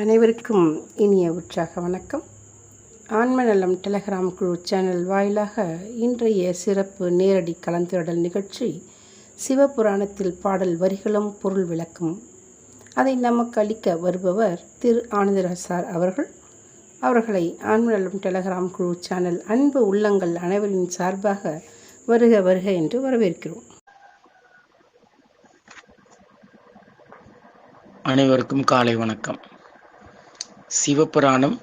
அனைவருக்கும் இனிய உற்சாக வணக்கம். ஆன்மநலம் டெலகிராம் குழு சேனல் வாயிலாக இன்றைய சிறப்பு நேரடி கலந்துரையாடல் நிகழ்ச்சி சிவபுராணத்தில் பாடல் வரிகளும் பொருள் விளக்கும். அதை நமக்கு அளிக்க வருபவர் திரு. ஆனந்தராசார் அவர்கள். அவர்களை ஆன்மநலம் டெலகிராம் குழு சேனல் அன்பு உள்ளங்கள் அனைவரின் சார்பாக வருக வருக என்று வரவேற்கிறோம். அனைவருக்கும் காலை வணக்கம். சிவபுராணம்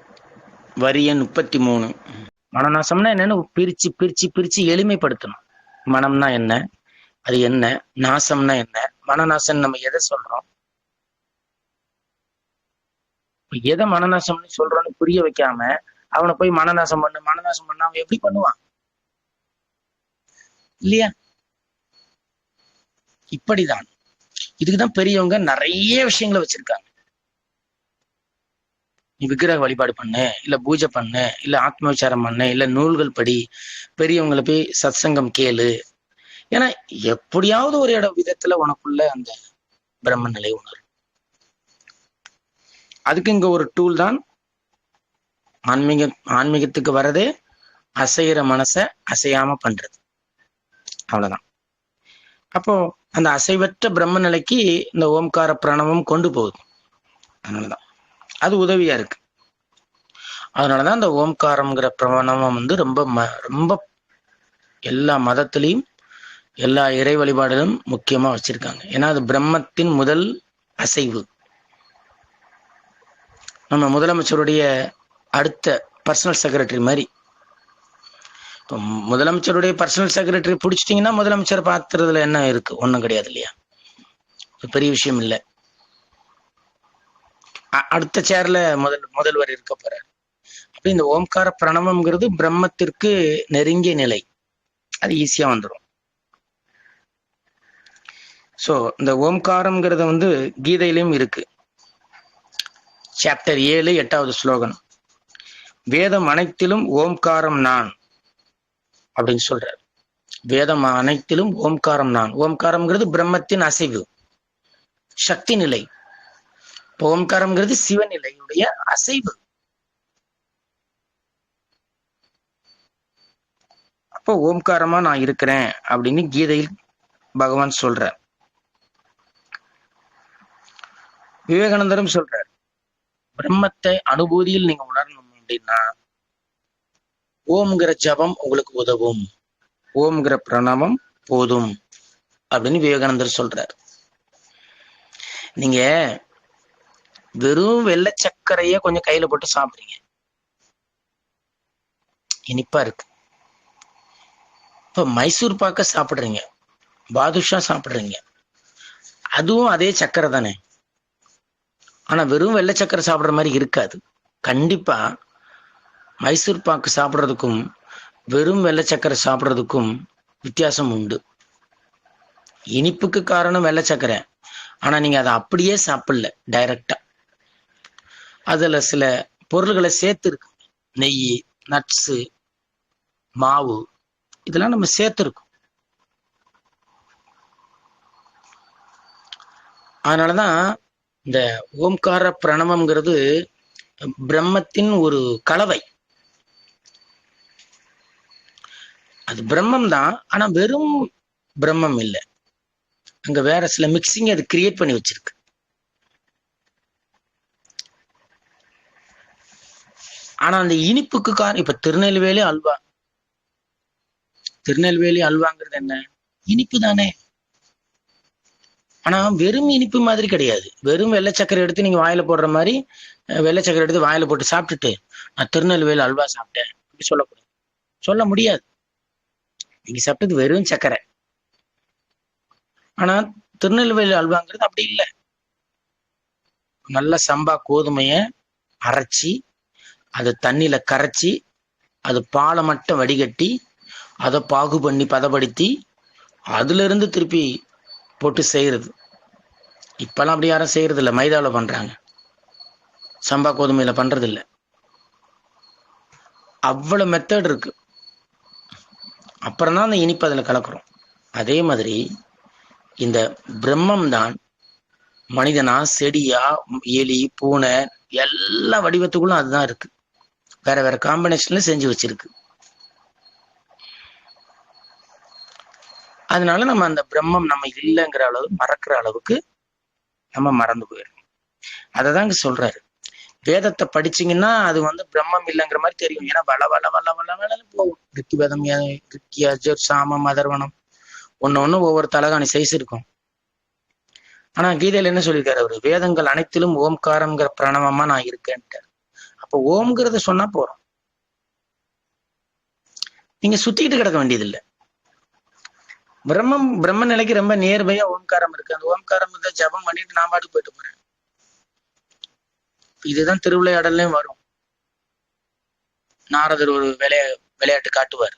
வரியன் முப்பத்தி மூணு மனநாசம்னா என்னன்னு பிரிச்சு பிரிச்சு பிரிச்சு எளிமைப்படுத்தணும். மனம்னா என்ன? அது என்ன? நாசம்னா என்ன? மனநாசம் நம்ம எதை சொல்றோம்? எதை மனநாசம்னு சொல்றோம்னு புரிய வைக்காம அவனை போய் மனநாசம் பண்ணு மனநாசம் பண்ண அவன் எப்படி பண்ணுவான்? இல்லையா? இப்படிதான். இதுக்குதான் பெரியவங்க நிறைய விஷயங்களை வச்சிருக்காங்க. நீ விக்கிரக வழிபாடு பண்ணு இல்ல பூஜை பண்ணு இல்ல ஆத்ம விசாரம் பண்ணு இல்ல நூல்கள் படி பெரியவங்களை போய் சத்சங்கம் கேளு. ஏன்னா எப்படியாவது ஒரு இட விதத்துல உனக்குள்ள அந்த பிரம்ம நிலை உணரும். அதுக்கு இங்க ஒரு டூல் தான் ஆன்மீக ஆன்மீகத்துக்கு வரதே அசைகிற மனசை அசையாம பண்றது. அவ்வளவுதான். அப்போ அந்த அசைவற்ற பிரம்ம நிலைக்கு இந்த ஓம்கார பிரணவம் கொண்டு போகுது. அதனாலதான். அது உதவியா இருக்கு. அதனாலதான் அந்த ஓம்காரம்ங்கிற பிரணவம் வந்து ரொம்ப ம ரொம்ப எல்லா மதத்திலையும் எல்லா இறை வழிபாடுகளும் முக்கியமா வச்சிருக்காங்க. ஏன்னா அது பிரம்மத்தின் முதல் அசைவு. நம்ம முதலமைச்சருடைய அடுத்த பர்சனல் செக்ரட்டரி மாதிரி. இப்போ முதலமைச்சருடைய பர்சனல் செக்ரட்டரி பிடிச்சிட்டிங்கன்னா முதலமைச்சர் பார்த்துறதுல என்ன இருக்கு? ஒன்றும் கிடையாது இல்லையா? பெரிய விஷயம் இல்லை. அடுத்த சேர்ல முதல் முதல்வர் இருக்க போறார். அப்ப இந்த ஓம்கார பிரணவம்ங்கிறது பிரம்மத்திற்கு நெருங்கிய நிலை. அது ஈஸியா வந்துடும் சோ இந்த ஓம்காரம்ங்கிறத வந்து கீதையிலும் இருக்கு. சாப்டர் ஏழு எட்டாவது ஸ்லோகன் வேதம் அனைத்திலும் ஓம்காரம் நான் அப்படின்னு சொல்றார். வேதம் அனைத்திலும் ஓம்காரம் நான். ஓம்காரம்ங்கிறது பிரம்மத்தின் அசைவு. சக்தி நிலை. ஓம்காரம்ங்கிறது சிவநிலையுடைய அசைவு. அப்போ ஓம்காரமா நான் இருக்கிறேன் அப்படின்னு கீதையில் பகவான் சொல்றார். விவேகானந்தரும் சொல்றார் பிரம்மத்தை அனுபூதியில் நீங்க உணரணும் அப்படின்னா ஓம்ங்கிற ஜபம் உங்களுக்கு உதவும். ஓம்ங்கிற பிரணவம் போதும். அப்படின்னு விவேகானந்தர் சொல்றார். நீங்க வெறும் வெள்ளை சர்க்கரைய கொஞ்சம் கையில போட்டு சாப்பிடுறீங்க. இனிப்பா இருக்கு. இப்ப மைசூர் பாக்க சாப்பிடுறீங்க. பாதுஷா சாப்பிடுறீங்க. அதுவும் அதே சக்கரை தானே. ஆனா வெறும் வெள்ளை சக்கரை சாப்பிடுற மாதிரி இருக்காது. கண்டிப்பா மைசூர் பாக்கு சாப்பிட்றதுக்கும் வெறும் வெள்ளை சக்கரை சாப்பிட்றதுக்கும் வித்தியாசம் உண்டு. இனிப்புக்கு காரணம் வெள்ளை சக்கரை ஆனா நீங்க அதை அப்படியே சாப்பிடல டைரக்டா அதுல சில பொருள்களை சேர்த்துருக்கோம். நெய் நட்ஸு மாவு இதெல்லாம் நம்ம சேர்த்துருக்கோம். அதனாலதான் இந்த ஓம்கார பிரணவம்ங்கிறது பிரம்மத்தின் ஒரு கலவை. அது பிரம்மம் தான் ஆனா வெறும் பிரம்மம் இல்லை. அங்க வேற சில மிக்சிங் அது கிரியேட் பண்ணி வச்சிருக்கு. ஆனா அந்த இனிப்புக்கு காரணம் இப்ப திருநெல்வேலி அல்வா. திருநெல்வேலி அல்வாங்கிறது என்ன? இனிப்பு தானே. ஆனா வெறும் இனிப்பு மாதிரி கிடையாது. வெறும் வெள்ளை சக்கரை எடுத்து நீங்க வாயில போடுற மாதிரி வெள்ளை சக்கரை எடுத்து வாயில போட்டு சாப்பிட்டுட்டு நான் திருநெல்வேலி அல்வா சாப்பிட்டேன் அப்படி சொல்லக்கூடாது. சொல்ல முடியாது. நீங்க சாப்பிட்டது வெறும் சக்கரை. ஆனா திருநெல்வேலி அல்வாங்கிறது அப்படி இல்லை. நல்ல சம்பா கோதுமைய அரைச்சி அது தண்ணியில கரைச்சி அது பாலை மட்டும் வடிகட்டி அதை பாகு பண்ணி பதப்படுத்தி அதுலேருந்து திருப்பி போட்டு செய்கிறது இப்போல்லாம் அப்படி யாரும் செய்கிறதில்ல இல்லை மைதாவில் பண்ணுறாங்க சம்பா கோதுமையில் பண்ணுறதில்ல இல்லை அவ்வளவு மெத்தட் இருக்கு. அப்புறம் தான் அந்த இனிப்பு அதில் கலக்குறோம். அதே மாதிரி இந்த பிரம்மம் தான் மனிதனா செடியா எலி பூனை எல்லா வடிவத்துக்குள்ளும் அதுதான் இருக்கு. வேற வேற காம்பினேஷன்ல செஞ்சு வச்சிருக்கு. அதனால நம்ம அந்த பிரம்மம் நம்ம இல்லைங்கிற அளவு மறக்கிற அளவுக்கு நம்ம மறந்து போயிடும் அதைதாங்க சொல்றாரு. வேதத்தை படிச்சீங்கன்னா அது வந்து பிரம்மம் இல்லைங்கிற மாதிரி தெரியும். ஏன்னா வள வள வள வள வளன்னு போகும். ரிக்கி வேதம் ரிக்கி அஜர் சாமம் அதர்வனம் ஒன்னு ஒண்ணு ஒவ்வொரு தலகாணி சைஸ் இருக்கும். ஆனா கீதையில என்ன சொல்லியிருக்காரு அவரு? வேதங்கள் அனைத்திலும் ஓம்காரம்ங்கிற பிரணவமா நான் இருக்கேன்ட்டு. அப்ப ஓம்ங்கிறத சொன்னா போறோம். நீங்க சுத்திக்கிட்டு கிடக்க வேண்டியது இல்லை பிரம்மம் பிரம்ம நிலைக்கு ரொம்ப நேர்மையா ஓம்காரம் இருக்கு. அந்த ஓம்காரம் வந்து ஜபம் பண்ணிட்டு நான் பாட்டு போயிட்டு போறேன். இதுதான் திருவிளையாடல்லையும் வரும். நாரதர் ஒரு விளைய விளையாட்டு காட்டுவார்.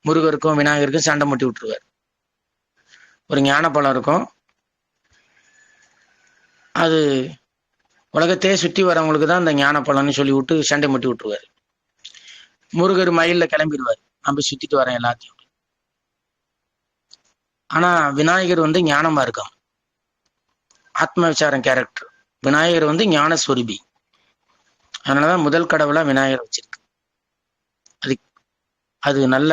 முருகருக்கும் விநாயகருக்கும் சண்டை முட்டி விட்டுருவார். ஒரு ஞான பழம் இருக்கும். அது உலகத்தையே சுற்றி வரவங்களுக்கு தான் அந்த ஞான பலன்னு சொல்லி விட்டு சண்டை முட்டி விட்டுருவார். முருகர் மயிலில் கிளம்பிடுவார். நம்ம சுற்றிட்டு வரேன் எல்லாத்தையும். ஆனா விநாயகர் வந்து ஞானமா இருக்கான் ஆத்ம விசாரம் கேரக்டர் விநாயகர் வந்து ஞான ஸ்வரூபி அதனாலதான் முதல் கடவுளா விநாயகர் வச்சிருக்கு. அது அது நல்ல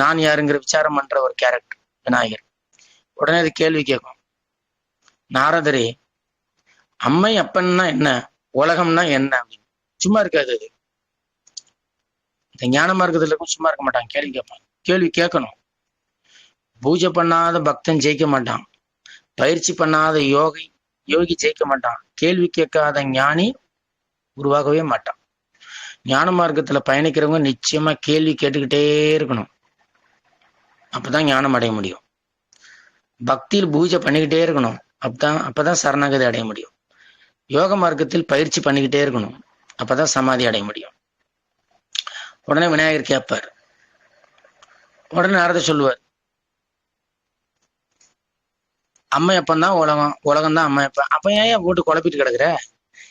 நான் யாருங்கிற விசாரம் பண்ற ஒரு கேரக்டர் விநாயகர். உடனே அது கேள்வி கேட்கும். நாரதரே அம்மை அப்பன்னா என்ன? உலகம்னா என்ன? அப்படின்னு சும்மா இருக்காது அது. இந்த ஞான மார்க்கத்துல இருக்கும் சும்மா இருக்க மாட்டான் கேள்வி கேட்பான் கேள்வி கேட்கணும். பூஜை பண்ணாத பக்தன் ஜெயிக்க மாட்டான். பயிற்சி பண்ணாத யோகி யோகி ஜெயிக்க மாட்டான். கேள்வி கேட்காத ஞானி உருவாகவே மாட்டான். ஞான மார்க்கத்துல பயணிக்கிறவங்க நிச்சயமா கேள்வி கேட்டுக்கிட்டே இருக்கணும். அப்பதான் ஞானம் அடைய முடியும். பக்தியில் பூஜை பண்ணிக்கிட்டே இருக்கணும். அப்பதான் அப்பதான் சரணாகதி அடைய முடியும். யோக மார்க்கத்தில் பயிற்சி பண்ணிக்கிட்டே இருக்கணும். அப்பதான் சமாதி அடைய முடியும். உடனே விநாயகர் கேட்பார். உடனே நாரத சொல்லுவார். அம்மா அப்பன் தான் உலகம் உலகம் தான் அம்மா அப்பா அப்ப ஏன் போட்டு குழப்பிட்டு கிடக்குற?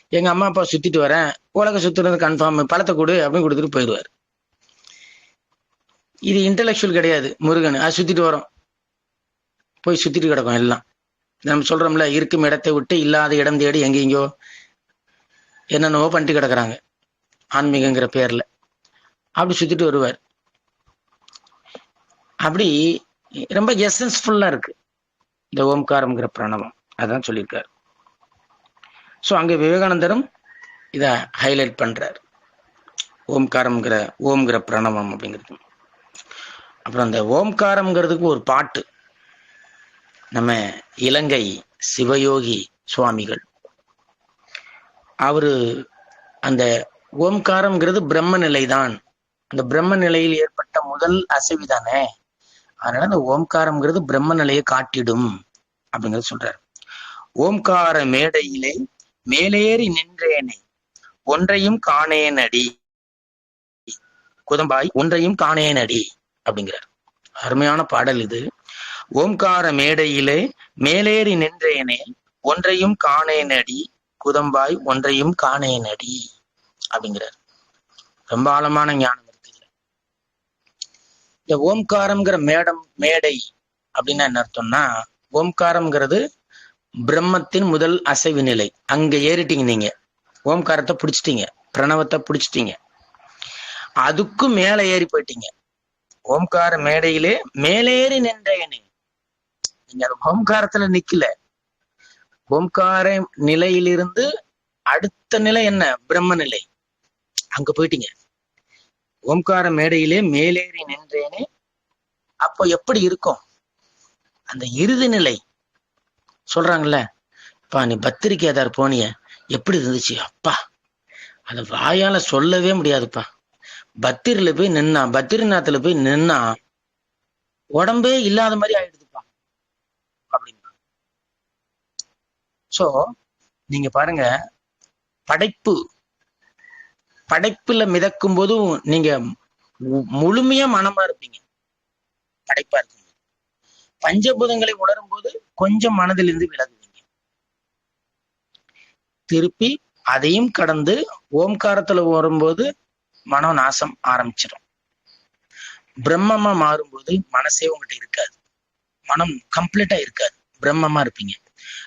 எங்க அம்மா அப்பா சுத்திட்டு வரேன். உலகம் சுத்துறது கன்ஃபார்ம் பழத்தை கொடு அப்படின்னு கொடுத்துட்டு போயிடுவார். இது இன்டலெக்சுவல் கிடையாது முருகன். அது சுத்திட்டு வரோம். போய் சுத்திட்டு கிடக்கும் எல்லாம். நம்ம சொல்றோம்ல இருக்கும் இடத்தை விட்டு இல்லாத இடம் தேடி எங்கெங்கோ என்னென்னவோ பண்ணிட்டு கிடக்குறாங்க. ஆன்மீகங்கிற பேர்ல. அப்படி சுத்திட்டு வருவார். அப்படி ரொம்ப எசன்ஸ்ஃபுல்லா இருக்கு. இந்த ஓம்காரம்ங்கிற பிரணவம். அதான் சொல்லியிருக்காரு. ஸோ அங்கே விவேகானந்தரும் இதை ஹைலைட் பண்றார். ஓம்காரம்ங்கிற ஓம்ங்கிற பிரணவம் அப்படிங்கிறது. அப்புறம் அந்த ஓம்காரம்ங்கிறதுக்கு ஒரு பாட்டு. நம்ம இலங்கை சிவயோகி சுவாமிகள். அவரு அந்த ஓம்காரம்ங்கிறது பிரம்ம நிலைதான். அந்த பிரம்ம நிலையில் ஏற்பட்ட முதல் அசைவி தானே? அதனால அந்த ஓம்காரம்ங்கிறது பிரம்ம நிலையை காட்டிடும் அப்படிங்கிறது சொல்றாரு. ஓம்கார மேடையிலே மேலேறி நின்றேனே ஒன்றையும் காணேனடி. குதம்பாய் ஒன்றையும் காணேனடி அப்படிங்கிறார். அருமையான பாடல் இது. ஓம்கார மேடையிலே மேலேறி நின்றேனே ஒன்றையும் காணேனடி குதம்பாய் ஒன்றையும் காணேனடி அப்படிங்கிறார். ரொம்ப ஆழமான ஞானம் இருக்கு இந்த ஓம்காரம்ங்கிற மேடம் மேடை அப்படின்னா என்ன அர்த்தம்னா ஓம்காரம்ங்கிறது பிரம்மத்தின் முதல் அசைவு நிலை. அங்க ஏறிட்டீங்க நீங்க. ஓம்காரத்தை பிடிச்சிட்டீங்க. பிரணவத்தை பிடிச்சிட்டீங்க. அதுக்கும் மேல ஏறி போயிட்டீங்க. ஓம்கார மேடையிலே மேலேறி நின்றேனே. நீங்க அந்த ஓம்காரத்துல நிக்கல. ஓம்கார நிலையிலிருந்து அடுத்த நிலை என்ன? பிரம்ம நிலை. அங்க போயிட்டீங்க. ஓம்கார மேடையிலே மேலேறி நின்றேனே அப்போ எப்படி இருக்கும்? அந்த இறுதி நிலை. சொல்றாங்கல்ல பா நீ பத்திரிக்கையாதார் போனிய. எப்படி இருந்துச்சு? அப்பா அதை வாயால சொல்லவே முடியாதுப்பா. பத்திரில போய் நின்னா பத்திரிநாத்துல போய் நின்னா உடம்பே இல்லாத மாதிரி ஆயிடுது அப்படின்னா சோ நீங்க பாருங்க படைப்பு படைப்புல மிதக்கும் போதும் நீங்க முழுமையா மனமா இருப்பீங்க. படைப்பா இருக்கும் பஞ்சபூதங்களை உணரும் போது கொஞ்சம் மனதிலிருந்து விலகுவீங்க. திருப்பி அதையும் கடந்து ஓம்காரத்துல வரும்போது மனோ நாசம் ஆரம்பிச்சிடும். பிரம்மமா மாறும்போது மனசே உங்ககிட்ட இருக்காது. மனம் கம்ப்ளீட்டா இருக்காது. பிரம்மமா இருப்பீங்க.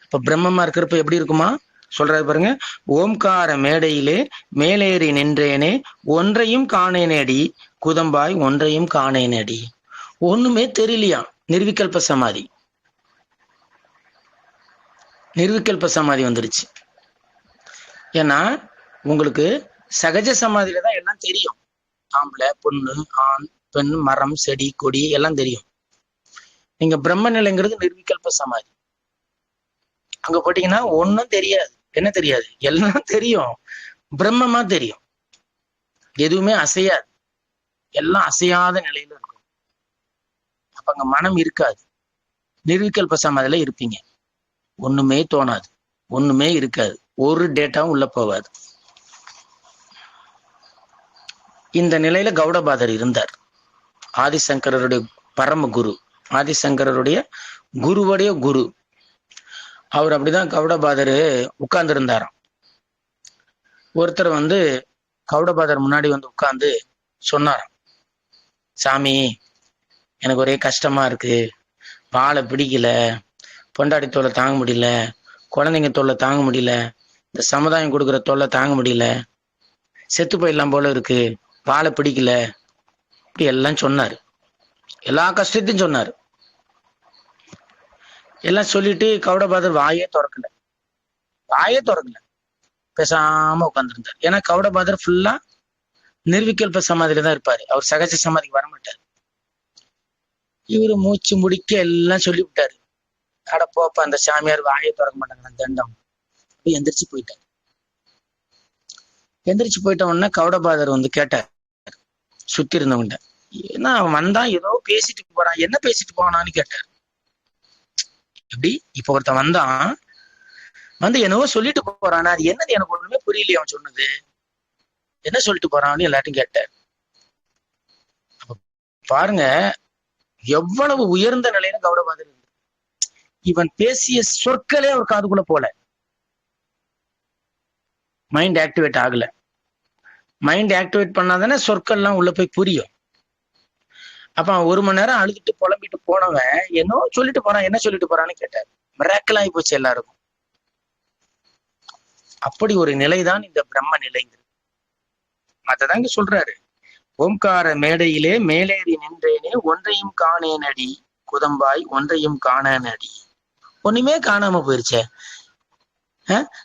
இப்ப பிரம்மமா இருக்கிறப்ப எப்படி இருக்குமா? சொல்றாரு பாருங்க. ஓம்கார மேடையிலே மேலேறி நின்றேனே ஒன்றையும் காணேனேடி. குதம்பாய் ஒன்றையும் காணேனேடி. ஒண்ணுமே தெரியலையா? நிர்விகல்ப சமாதி. நிர்விகல்ப சமாதி வந்துருச்சு. ஏன்னா உங்களுக்கு சகஜ சமாதியில தான் எல்லாம் தெரியும். ஆம்பளை பொண்ணு ஆண் பெண் மரம் செடி கொடி எல்லாம் தெரியும். நீங்க பிரம்ம நிலைங்கிறது நிர்விகல்ப சமாதி. அங்க போட்டீங்கன்னா ஒன்னும் தெரியாது. என்ன தெரியாது? எல்லாம் தெரியும். பிரம்மமா தெரியும். எதுவுமே அசையாது. எல்லாம் அசையாத நிலையில இருக்கும். அப்ப அங்க மனம் இருக்காது. நிர்விகல்ப சமாதியில இருப்பீங்க. ஒண்ணுமே தோணாது. ஒண்ணுமே இருக்காது. ஒரு டேட்டாவும் உள்ள போகாது. இந்த நிலையில கௌடபாதர் இருந்தார். ஆதிசங்கரருடைய பரம குரு. ஆதிசங்கரருடைய குருவுடைய குரு. அவர் அப்படிதான் கவுடபாதர் உட்கார்ந்து இருந்தாராம் ஒருத்தர் வந்து கவுடபாதர் முன்னாடி வந்து உட்கார்ந்து சொன்னாராம். சாமி எனக்கு ஒரே கஷ்டமா இருக்கு. பாலை பிடிக்கல. பொண்டாடி தொல்லை தாங்க முடியல. குழந்தைங்க தொல்லை தாங்க முடியல. இந்த சமுதாயம் கொடுக்குற தொல்லை தாங்க முடியல. செத்து போயிடலாம் போல இருக்கு. பாலை பிடிக்கல. இப்படி எல்லாம் சொன்னாரு. எல்லா கஷ்டத்தையும் சொன்னாரு. எல்லாம் சொல்லிட்டு கவுடபாதர் வாயே திறக்கல. வாயே திறக்கல. பேசாம உட்காந்துருந்தார் ஏன்னா கவுடபாதர் ஃபுல்லா நிர்விகல்ப சமாதியில தான் இருப்பாரு. அவர் சகஜ சமாதிக்கு வரமாட்டார். இவரு மூச்சு முடிக்க எல்லாம் சொல்லி விட்டாரு அட அந்த சாமியார் வாயை திறக்க மாட்டாங்க தண்டம் எந்திரிச்சு போயிட்டார். எந்திரிச்சு போயிட்ட உடனே கவுடபாதர் வந்து கேட்டார். சுத்தி இருந்தவங்க ஏன்னா அவன் வந்தா ஏதோ பேசிட்டு போறான். என்ன பேசிட்டு போனான்னு கேட்டார். எப்படி? இப்ப ஒருத்தன் வந்தான். வந்து என்னவோ சொல்லிட்டு போறான். அது என்னது எனக்கு ஒண்ணுமே புரியலையே அவன் சொன்னது. என்ன சொல்லிட்டு போறான்னு எல்லாத்தையும் கேட்டார் பாருங்க எவ்வளவு உயர்ந்த நிலையில கௌடபாதர் இருந்தது இவன் பேசிய சொற்களே அவர் காதுக்குள்ள போல. மைண்ட் ஆக்டிவேட் ஆகல. மைண்ட் ஆக்டிவேட் பண்ணாதானே சொற்கள்லாம் உள்ள போய் புரியும். அப்ப அவன் ஒரு மணி நேரம் அழுதுட்டு புலம்பிட்டு போனவன் என்னோ சொல்லிட்டு போறான் என்ன சொல்லிட்டு போறான்னு கேட்டார். மிராக்கல் ஆகி போச்சு எல்லாருக்கும். அப்படி ஒரு நிலைதான் இந்த பிரம்ம நிலைங்கிறது அததாங்க சொல்றாரு. ஓம்கார மேடையிலே மேலேறி நின்றேனே ஒன்றையும் காணேன் அடி குதம்பாய் ஒன்றையும் காணேன் அடி ஒண்ணுமே காணாம போயிருச்சே.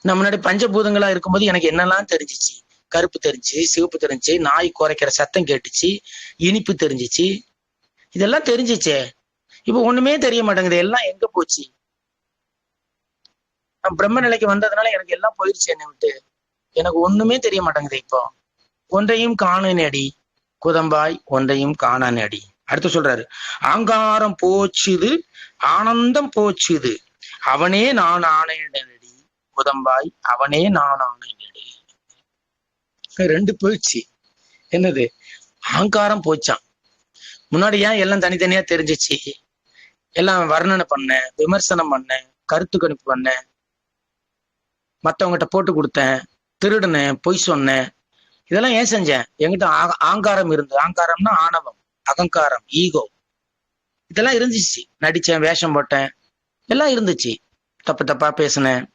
நம்ம முன்னாடி பஞ்சபூதங்களா இருக்கும்போது எனக்கு என்னெல்லாம் தெரிஞ்சிச்சு? கருப்பு தெரிஞ்சு சிவப்பு தெரிஞ்சு நாய் குறைக்கிற சத்தம் கேட்டுச்சு இனிப்பு தெரிஞ்சிச்சு. இதெல்லாம் தெரிஞ்சிச்சே. இப்ப ஒண்ணுமே தெரிய மாட்டேங்குது. எல்லாம் எங்க போச்சு? நான் பிரம்ம நிலைக்கு வந்ததுனால எனக்கு எல்லாம் போயிருச்சு என்ன விட்டு. எனக்கு ஒண்ணுமே தெரிய மாட்டேங்குது இப்போ. ஒன்றையும் காணனடி அடி. குதம்பாய் ஒன்றையும் காணனடி அடி. அடுத்து சொல்றாரு. ஆங்காரம் போச்சுது ஆனந்தம் போச்சுது. அவனே நான் ஆனேனடி குதம்பாய் அவனே நான் ஆனேனடி ரெண்டு போயிடுச்சு. என்னது? அகங்காரம் போச்சான் முன்னாடி ஏன் எல்லாம் தனித்தனியா தெரிஞ்சிச்சு? எல்லாம் வர்ணனை பண்ணேன் விமர்சனம் பண்ணேன் கருத்து கணிப்பு பண்ணேன் மற்றவங்ககிட்ட போட்டு கொடுத்தேன் திருடுனேன் பொய் சொன்னேன். இதெல்லாம் ஏன் செஞ்சேன்? என்கிட்ட ஆ- ஆங்காரம் இருந்து ஆங்காரம்னா ஆணவம் அகங்காரம் ஈகோ. இதெல்லாம் இருந்துச்சு. நடிச்சேன் வேஷம் போட்டேன். எல்லாம் இருந்துச்சு. தப்பு தப்பா பேசினேன்.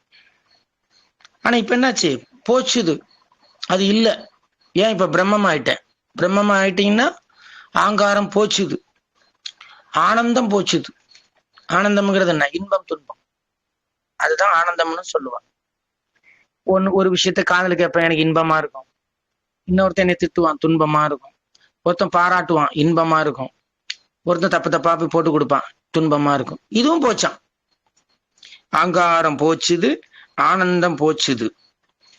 ஆனா இப்ப என்னாச்சு? போச்சுது. அது இல்லை. ஏன் இப்ப பிரம்மம் ஆயிட்டேன் பிரம்மம் ஆயிட்டீங்கன்னா ஆங்காரம் போச்சுது. ஆனந்தம் போச்சுது. ஆனந்தம்ங்கிறது என்ன? இன்பம் துன்பம். அதுதான் ஆனந்தம்னு சொல்லுவாங்க. ஒன்னு ஒரு விஷயத்த காதல் கேட்பேன் எனக்கு இன்பமா இருக்கும். இன்னொருத்தன் என்னை திட்டுவான் துன்பமா இருக்கும். ஒருத்தன் பாராட்டுவான் இன்பமா இருக்கும். ஒருத்தன் தப்பு தப்பா போய் போட்டு கொடுப்பான் துன்பமா இருக்கும். இதுவும் போச்சான் ஆங்காரம் போச்சுது ஆனந்தம் போச்சுது.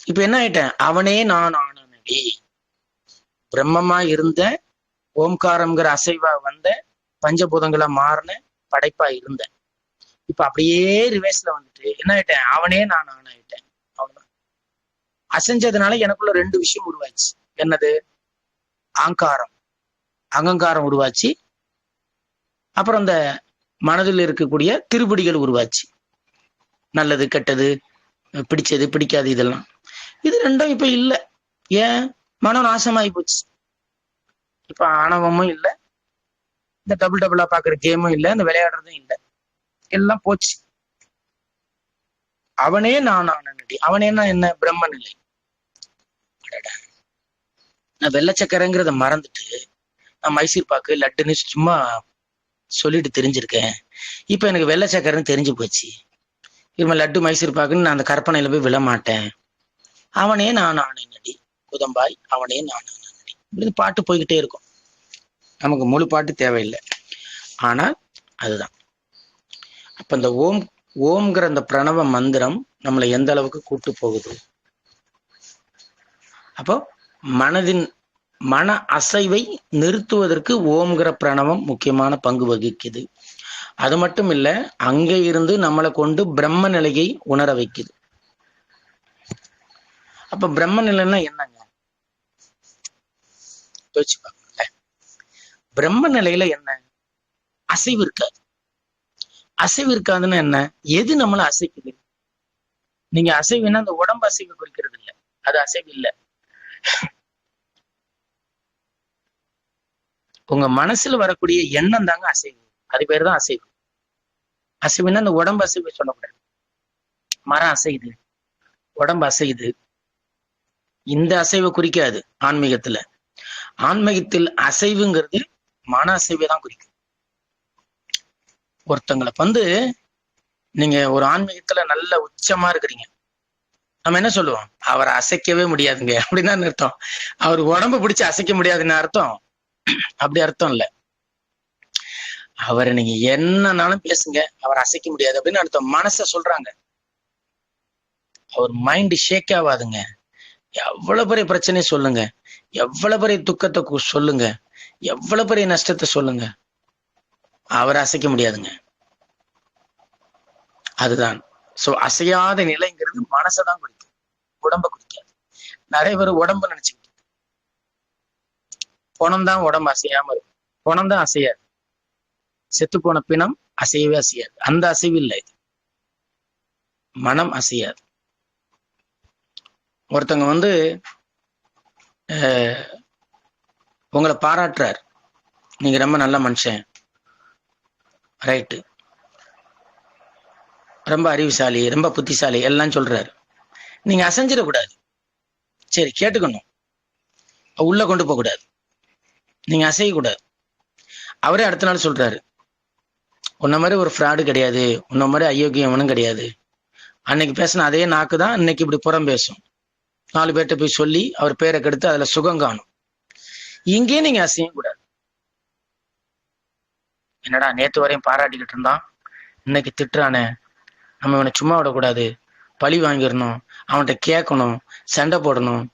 இப்ப என்ன ஆயிட்டேன்? அவனே நான் ஆனவனே பிரம்மமா இருந்த ஓம்காரம்ங்கிற அசைவா வந்த பஞ்சபூதங்களா மாறின படைப்பா இருந்தேன். இப்ப அப்படியே ரிவேஸ்ல வந்துட்டு என்ன ஆயிட்டேன்? அவனே நான் ஆனாயிட்டேன் அவ்வளவுதான். அசைஞ்சதுனால எனக்குள்ள ரெண்டு விஷயம் உருவாச்சு. என்னது? ஆங்காரம். அகங்காரம் உருவாச்சு. அப்புறம் இந்த மனதில் இருக்கக்கூடிய திருப்படிகள் உருவாச்சு. நல்லது கெட்டது பிடிச்சது பிடிக்காது இதெல்லாம். இது ரெண்டும் இப்ப இல்லை. ஏன்? மனம் நாசமாயி போச்சு. இப்ப ஆணவமும் இல்ல. இந்த டபுள் டபுளா பாக்குற கேமும் இல்ல. இந்த விளையாடுறதும் இல்ல. எல்லாம் போச்சு. அவனே நான் ஆனடி அவனேனா என்ன பிரம்ம நிலை நான் வெள்ளச்சக்கரைங்கிறத மறந்துட்டு நான் மைசூர் பாக்கு லட்டுன்னு சும்மா சொல்லிட்டு தெரிஞ்சிருக்கேன். இப்ப எனக்கு வெள்ளச்சக்கரைன்னு தெரிஞ்சு போச்சு. இவன் லட்டு மைசூர் பாக்குன்னு நான் அந்த கற்பனையில போய் விழ மாட்டேன் அவனே நான் நடி குதம்பாய் அவனே நான் இப்படின்னு பாட்டு போய்கிட்டே இருக்கும். நமக்கு முழு பாட்டு தேவையில்லை. ஆனால் அதுதான். அப்ப இந்த ஓம் ஓம்ங்கிற அந்த பிரணவ மந்திரம் நம்மளை எந்த அளவுக்கு கூட்டு போகுது? அப்போ மனதின் மன அசைவை நிறுத்துவதற்கு ஓம்ங்கிற பிரணவம் முக்கியமான பங்கு வகிக்குது. அது மட்டும் இல்ல அங்கே இருந்து நம்மளை கொண்டு பிரம்ம நிலையை உணர வைக்குது. அப்ப பிரம்ம நிலைன்னா என்னங்க? எடுத்து பாருங்களேன் பிரம்ம நிலையில என்ன? அசைவு இருக்காது. அசைவு இருக்காதுன்னா என்ன? எது நம்மளை அசைக்குது? நீங்க அசைவுன்னா அந்த உடம்பு அசைவு குறிக்கிறது இல்ல. அது அசைவு இல்ல. உங்க மனசுல வரக்கூடிய எண்ணம் தாங்க அசைவு. அது பேர் தான் அசைவு. அசைவுன்னா அந்த உடம்பு அசைவு சொல்லக்கூடாது. மரம் அசையுது. உடம்பு அசையுது. இந்த அசைவை குறிக்காது ஆன்மீகத்துல. ஆன்மீகத்தில் அசைவுங்கிறது மன அசைவை தான் குறிக்கும். ஒருத்தங்களை வந்து நீங்க ஒரு ஆன்மீகத்துல நல்ல உச்சமா இருக்கிறீங்க. நம்ம என்ன சொல்லுவோம்? அவரை அசைக்கவே முடியாதுங்க. அப்படின்னு அர்த்தம்? அவர் உடம்பு பிடிச்சு அசைக்க முடியாதுன்னு அர்த்தம்? அப்படி அர்த்தம் இல்ல. அவரை நீங்க என்னன்னாலும் பேசுங்க. அவர் அசைக்க முடியாது அப்படின்னு அர்த்தம். மனச சொல்றாங்க. அவர் மைண்ட் ஷேக் ஆகாதுங்க. எவ்வளவு பெரிய பிரச்சனையும் சொல்லுங்க. எவ்வளவு பெரிய துக்கத்தை சொல்லுங்க. எவ்வளவு பெரிய நஷ்டத்தை சொல்லுங்க. அவரை அசைக்க முடியாதுங்க. அதுதான். சோ அசையாத நிலைங்கிறது மனசைதான் குறிக்கும் உடம்ப குறிக்காது நிறைய பேர் உடம்பு நினைச்சுக்கிட்டு பணம் தான் உடம்பு அசையாம இருக்கும். பணம் தான் அசையாது. செத்து போன பிணம் அசையவே அசையாது. அந்த அசைவு இல்லை இது. மனம் அசையாது. ஒருத்தங்க வந்து உங்களை பாராட்டுறார். நீங்க ரொம்ப நல்ல மனுஷன். ரைட்டு ரொம்ப அறிவுசாலி ரொம்ப புத்திசாலி எல்லாம் சொல்றாரு. நீங்க அசைஞ்சிடக்கூடாது. சரி கேட்டுக்கணும். உள்ள கொண்டு போகக்கூடாது. நீங்க அசையக்கூடாது. அவரே அடுத்த நாள் சொல்றாரு. உன்ன மாதிரி ஒரு ஃப்ராடு கிடையாது. உன்ன மாதிரி அயோக்கியவனும் கிடையாது. அன்னைக்கு பேசின அதே நாக்கு தான் இன்னைக்கு இப்படி புறம் பேசும். நாலு பேர்கிட்ட போய் சொல்லி அவர் பேரை கெடுத்து அதுல சுகம் காணும். இங்கேயும் நீங்க அசையும் கூடாது. என்னடா நேத்து வரையும் பாராட்டிக்கிட்டு இருந்தான். இன்னைக்கு திட்டுறானே. நம்ம இவனை சும்மா விடக்கூடாது. பழி வாங்கிடணும். அவன்கிட்ட கேட்கணும். சண்டை போடணும்.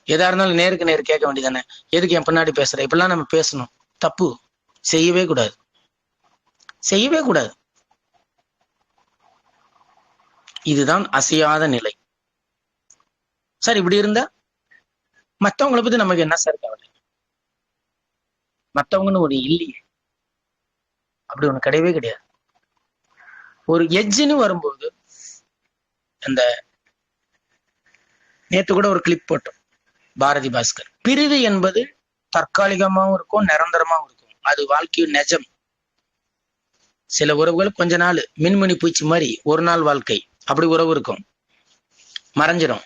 எதா இருந்தாலும் நேருக்கு நேர் கேட்க வேண்டியதானே எதுக்கு என் பின்னாடி பேசுற? இப்படிலாம் நம்ம பேசணும். தப்பு. செய்யவே கூடாது. செய்யவே கூடாது. இதுதான் அசையாத நிலை. சார் இப்படி இருந்தா மத்தவங்களை பத்தி நமக்கு என்ன சார் கவலை? மத்தவங்கன்னு ஒரு இல்லையே. அப்படி ஒண்ணு கிடையவே கிடையாது. ஒரு எஜ்ஜுன்னு வரும்போது அந்த நேத்து கூட ஒரு கிளிப் போட்டோம். பாரதி பாஸ்கர். பிரிவு என்பது தற்காலிகமாவும் இருக்கும் நிரந்தரமாவும் இருக்கும். அது வாழ்க்கையின் நிஜம். சில உறவுகள் கொஞ்ச நாள் மின்மினி பூச்சி மாதிரி ஒரு நாள் வாழ்க்கை. அப்படி உறவு இருக்கும். மறைஞ்சிடும்